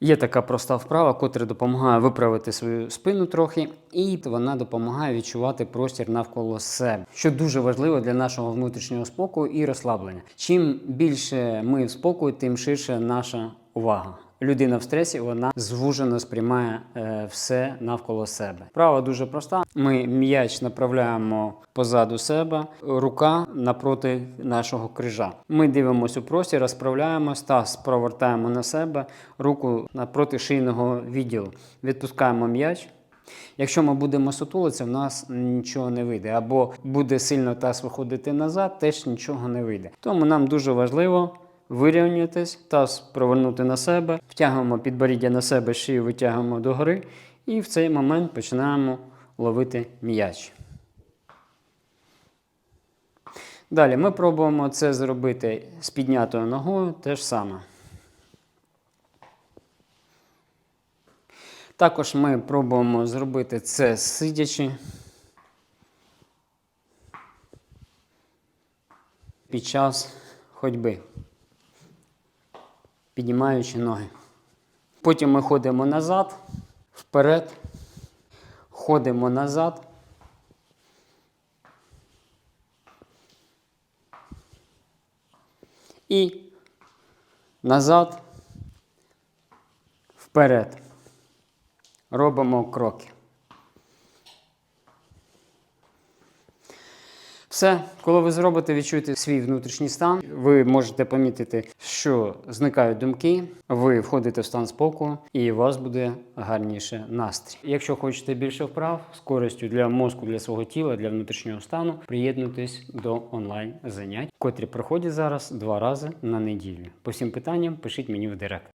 Є така проста вправа, котра допомагає виправити свою спину трохи, і вона допомагає відчувати простір навколо себе, що дуже важливо для нашого внутрішнього спокою і розслаблення. Чим більше ми в спокою, тим ширше наша увага. Людина в стресі вона звужено сприймає е, все навколо себе. Права дуже проста. Ми м'яч направляємо позаду себе, рука напроти нашого крижа. Ми дивимося у простір, розправляємось, таз провертаємо на себе, руку напроти шийного відділу. Відпускаємо м'яч. Якщо ми будемо сутулитися, в нас нічого не вийде. Або буде сильно таз виходити назад, теж нічого не вийде. Тому нам дуже важливо вирівнятись, таз провернути на себе, втягуємо підборіддя на себе, шию витягуємо догори, і в цей момент починаємо ловити м'яч. Далі ми пробуємо це зробити з піднятою ногою те ж саме. Також ми пробуємо зробити це сидячи. Під час ходьби, піднімаючи ноги. Потім ми ходимо назад, вперед, ходимо назад. І назад, вперед. Робимо кроки. Все, коли ви зробите, відчуєте свій внутрішній стан, ви можете помітити, що зникають думки, ви входите в стан спокою, і у вас буде гарніше настрій. Якщо хочете більше вправ з користю для мозку, для свого тіла, для внутрішнього стану, приєднуйтесь до онлайн занять, котрі проходять зараз два рази на неділю. По всім питанням пишіть мені в директ.